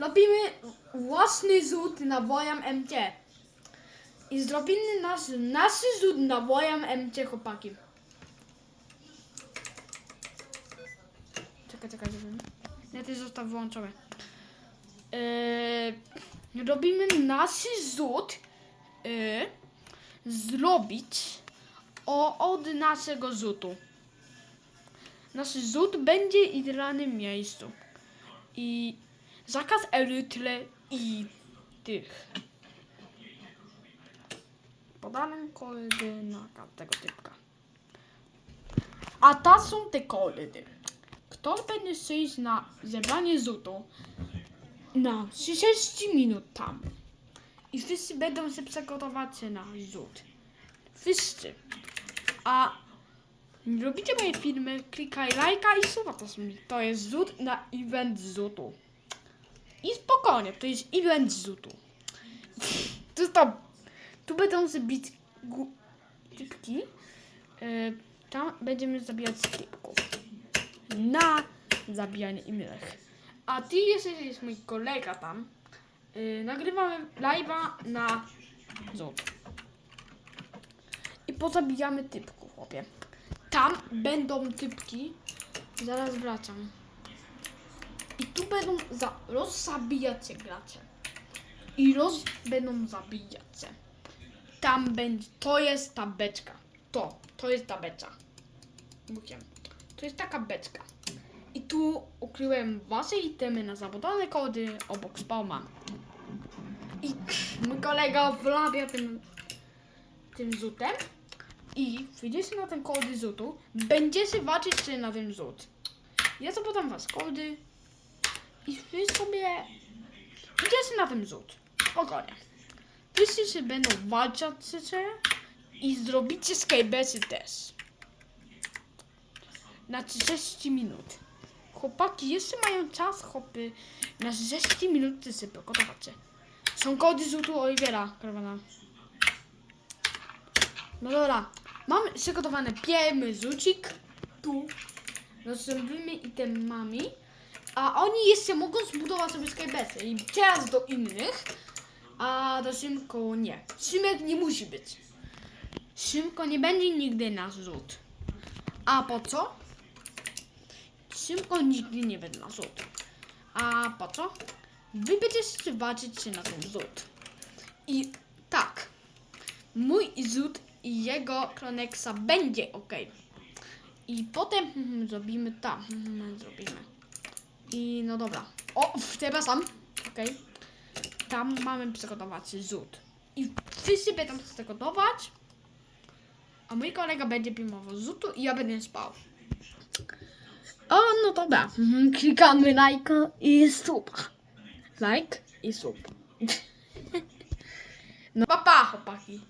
robimy własny zód nawojem MC. I zrobimy nasz, nasz zód nawojem MC, chłopaki. Czekaj, czekaj, czekaj. Ja też został wyłączony. Yy, robimy nasz zód yy, zrobić o, od naszego zutu. Nasz zód będzie w idealnym miejscu. I zakaz erytle i tych. Podane koordynata tego typka. A to są te koordyny. Kto będzie przyjść na zebranie zutu na 30 minut tam. I wszyscy będą się przygotować na zut. Wszyscy. A robicie moje filmy, klikaj lajka i suba to. To jest zut na event zutu. I spokojnie, to jest event zutu. To to. Tu będą zbić typki. Yy, tam będziemy zabijać typków. Na zabijanie innych. A ty jesteś jest mój kolega tam. Yy, nagrywamy live'a na zot. I pozabijamy typków, chłopie. Tam będą typki. Zaraz wracam. Tu będą za rozzabijać się gracze. I roz będą zabijać się. Tam będzie. To jest ta beczka. To. To jest ta beczka. Mówiłem. To jest taka beczka. I tu ukryłem wasze itemy na zabudowane kody obok spawna. I mój kolega wlabia tym, tym zutem. I wyjdziecie na ten kody zutu. Będziecie walczyć się na tym zut. Ja zapodam was kody. I wy sobie idziecie na tym zut. Spokojnie. Wszyscy się będą walczyć się i zrobicie skybesy też. Na 30 minut. Chłopaki jeszcze mają czas, chłopy. Na 30 minut ty sobie gotowacie. Są kody zutu Olivera, krawana. No dobra. Mam przygotowany pierwszy zucik. Tu. Nowymi itemami. A oni jeszcze mogą zbudować sobie skybesy. I teraz do innych. A do Szymko nie. Szymek nie musi być. Szymko nie będzie nigdy na zrzut. A po co? Szymko nigdy nie będzie na zrzut. A po co? Wy będziecie walczyć się na ten zrzut. I tak. Mój zrzut i jego Kroneksa będzie ok. I potem mhm, zrobimy tam. mhm, Zrobimy. I no dobra. O, przepraszam. Okej. Tam mamy przygotować zrzut. I wszyscy będą przygotować. A mój kolega będzie pilnował zrzutu i ja będę spał. O, no dobra. Mhm, Klikamy like i suba. Like i sub. No papa, chłopaki.